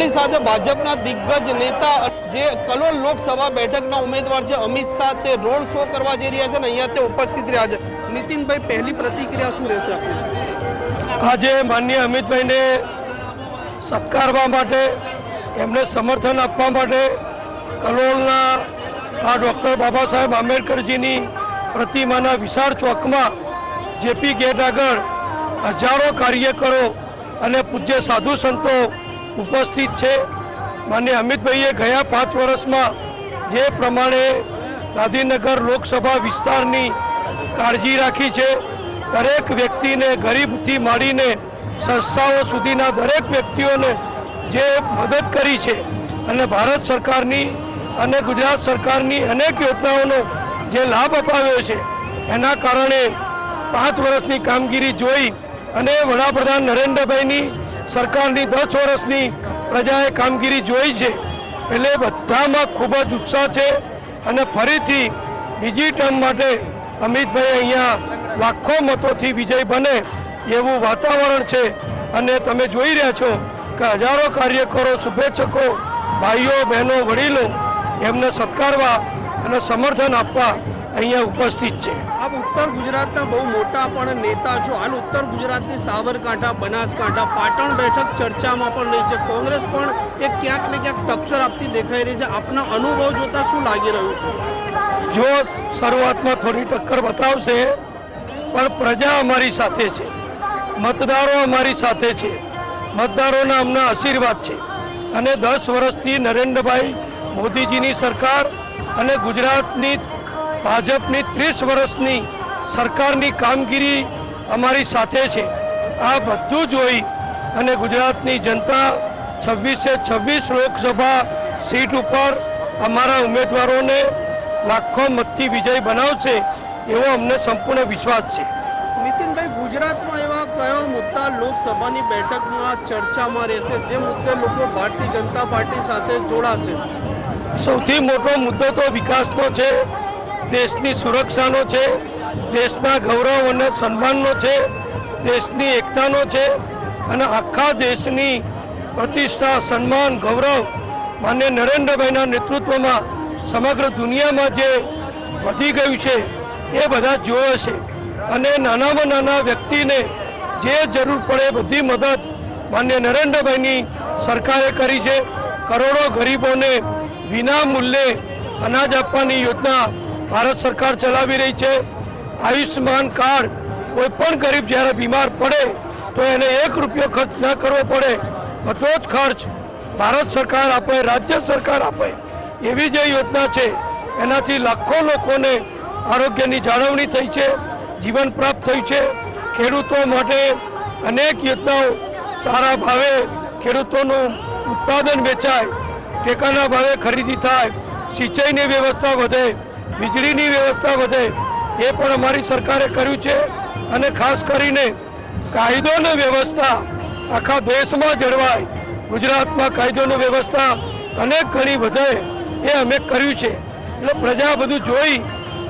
આપણી સાથે ભાજપના દિગ્ગજ નેતા જે કલોલ લોકસભા બેઠકના ઉમેદવાર છે, અમિત શાહ, તે રોડ શો કરવા જઈ રહ્યા છે ને અહીંયા તે ઉપસ્થિત રહ્યા છે. નીતિનભાઈ, પહેલી પ્રતિક્રિયા શું રહેશે આજે માનનીય અમિતભાઈને સત્કારવા માટે, એમને સમર્થન આપવા માટે કલોલના આ ડૉક્ટર બાબા સાહેબ આંબેડકરજીની પ્રતિમાના વિશાળ ચોકમાં જેપી ગેટ આગળ હજારો કાર્યકરો અને પૂજ્ય સાધુ સંતો ઉપસ્થિત છે. માન્ય અમિતભાઈએ ગયા પાંચ વર્ષમાં જે પ્રમાણે ગાંધીનગર લોકસભા વિસ્તારની કાળજી રાખી છે. દરેક વ્યક્તિને ગરીબથી માંડીને સંસ્થાઓ સુધીના દરેક વ્યક્તિઓને જે મદદ કરી છે અને ભારત સરકારની અને ગુજરાત સરકારની અનેક યોજનાઓનો જે લાભ અપાવ્યો છે, એના કારણે પાંચ વર્ષની કામગીરી જોઈ અને વડાપ્રધાન નરેન્દ્રભાઈની સરકારની દસ વર્ષની પ્રજાએ કામગીરી જોઈ છે. એટલે બધામાં ખૂબ જ ઉત્સાહ છે અને ફરીથી બીજી ટર્મ માટે અમિતભાઈ અહીંયા લાખો મતોથી વિજય બને એવું વાતાવરણ છે. અને તમે જોઈ રહ્યા છો કે હજારો કાર્યકરો, શુભેચ્છકો, ભાઈઓ, બહેનો, વડીલો એમને સત્કારવા અને સમર્થન આપવા અહીંયા ઉપસ્થિત છે. આપ ઉત્તર ગુજરાતના બહુ મોટા પણ નેતા છો. હાલ ઉત્તર ગુજરાતની સાબરકાંઠા બનાસકાંઠા પાટણ બેઠક ચર્ચામાં પણ રહી છે. કોંગ્રેસ પણ એક ક્યાંક ને ક્યાંક ટક્કર આપતી દેખાઈ રહી છે. આપના અનુભવ જોતા શું લાગી રહ્યું છે? જો શરૂઆતમાં થોડી ટક્કર બતાવશે પણ પ્રજા અમારી સાથે છે. મતદારો અમારી સાથે છે. મતદારોના અમને આશીર્વાદ છે. અને દસ વર્ષથી નરેન્દ્રભાઈ મોદીજીની સરકાર અને ગુજરાતની ભાજપની ત્રીસ વર્ષની સરકારની કામગીરી અમારી સાથે છે. આ બધું જોઈ અને ગુજરાતની જનતા છવ્વીસે છવ્વીસ લોકસભા સીટ ઉપર અમારા ઉમેદવારોને લાખો મતથી વિજય બનાવશે એવો અમને સંપૂર્ણ વિશ્વાસ છે. નીતિનભાઈ ગુજરાતમાં એવા કયો મુદ્દા લોકસભાની બેઠકમાં ચર્ચામાં રહેશે? જે મુદ્દે લોકો ભારતીય જનતા પાર્ટી સાથે જોડાશે? સૌથી મોટો મુદ્દો તો વિકાસનો છે. દેશની સુરક્ષાનો છે, દેશના ગૌરવ અને સન્માનનો છે, દેશની એકતાનો છે અને આખા દેશની પ્રતિષ્ઠા, સન્માન, ગૌરવ માન્ય નરેન્દ્રભાઈના નેતૃત્વમાં સમગ્ર દુનિયામાં જે વધી ગયું છે, એ બધા જોવે છે. અને નાનામાં નાના વ્યક્તિને જે જરૂર પડે બધી મદદ માન્ય નરેન્દ્રભાઈની સરકારે કરી છે. કરોડો ગરીબોને વિના મૂલ્યે અનાજ આપવાની યોજના ભારત સરકાર ચલાવી રહી છે. આયુષ્યમાન કાર્ડ કોઈ પણ ગરીબ જ્યારે બીમાર પડે તો એને એક રૂપિયો ખર્ચ ન કરવો પડે. બધો જ ખર્ચ ભારત સરકાર આપે, રાજ્ય સરકાર આપે. એવી જે યોજના છે, એનાથી લાખો લોકોને આરોગ્યની જાળવણી થઈ છે, જીવન પ્રાપ્ત થયું છે. ખેડૂતો માટે અનેક યોજનાઓ સારા ભાવે ખેડૂતોનું ઉત્પાદન વેચાય, ટેકાના ભાવે ખરીદી થાય, સિંચાઈની વ્યવસ્થા વધે વીજળીની વ્યવસ્થા વધે એ પણ અમારી સરકારે કર્યું છે અને ખાસ કરીને કાયદો અને વ્યવસ્થા આખા દેશમાં જળવાય ગુજરાતમાં કાયદોની વ્યવસ્થા અનેક ઘણી વધે એ અમે કર્યું છે. એટલે પ્રજા બધું જોઈ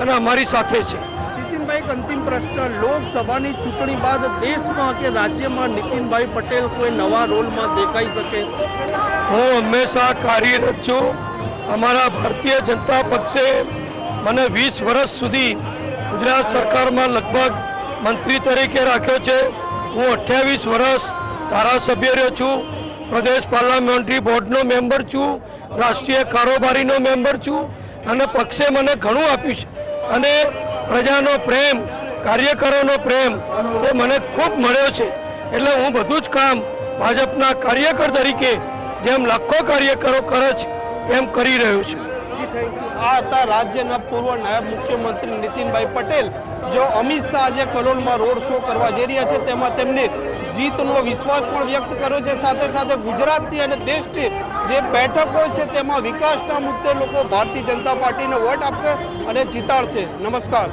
અને અમારી સાથે છે. નીતિનભાઈ એક અંતિમ પ્રશ્ન. લોકસભાની ચૂંટણી બાદ દેશમાં કે રાજ્યમાં નીતિનભાઈ પટેલ કોઈ નવા રોલમાં દેખાઈ શકે? હું હંમેશા કાર્યરત છું. અમારા ભારતીય જનતા પક્ષે મને વીસ વર્ષ સુધી ગુજરાત સરકારમાં લગભગ મંત્રી તરીકે રાખ્યો છે. હું અઠ્યાવીસ વર્ષ ધારાસભ્ય રહ્યો છું. પ્રદેશ પાર્લામેન્ટરી બોર્ડનો મેમ્બર છું. રાષ્ટ્રીય કારોબારીનો મેમ્બર છું. અને પક્ષે મને ઘણું આપ્યું છે. અને પ્રજાનો પ્રેમ, કાર્યકરોનો પ્રેમ એ મને ખૂબ મળ્યો છે. એટલે હું બધું જ કામ ભાજપના કાર્યકર તરીકે જેમ લાખો કાર્યકરો કરે છે, એમ કરી રહ્યો છું. યુ આ હતા રાજ્યના પૂર્વ નાયબ મુખ્યમંત્રી નીતિનભાઈ પટેલ જો અમિત શાહ આજે કલોલમાં રોડ શો કરવા જઈ રહ્યા છે. તેમાં તેમને જીતનો વિશ્વાસ પણ વ્યક્ત કર્યો છે. સાથે સાથે ગુજરાતની અને દેશની જે બેઠકો છે, તેમાં વિકાસના મુદ્દે લોકો ભારતીય જનતા પાર્ટીને વોટ આપશે અને જીતાડશે. નમસ્કાર.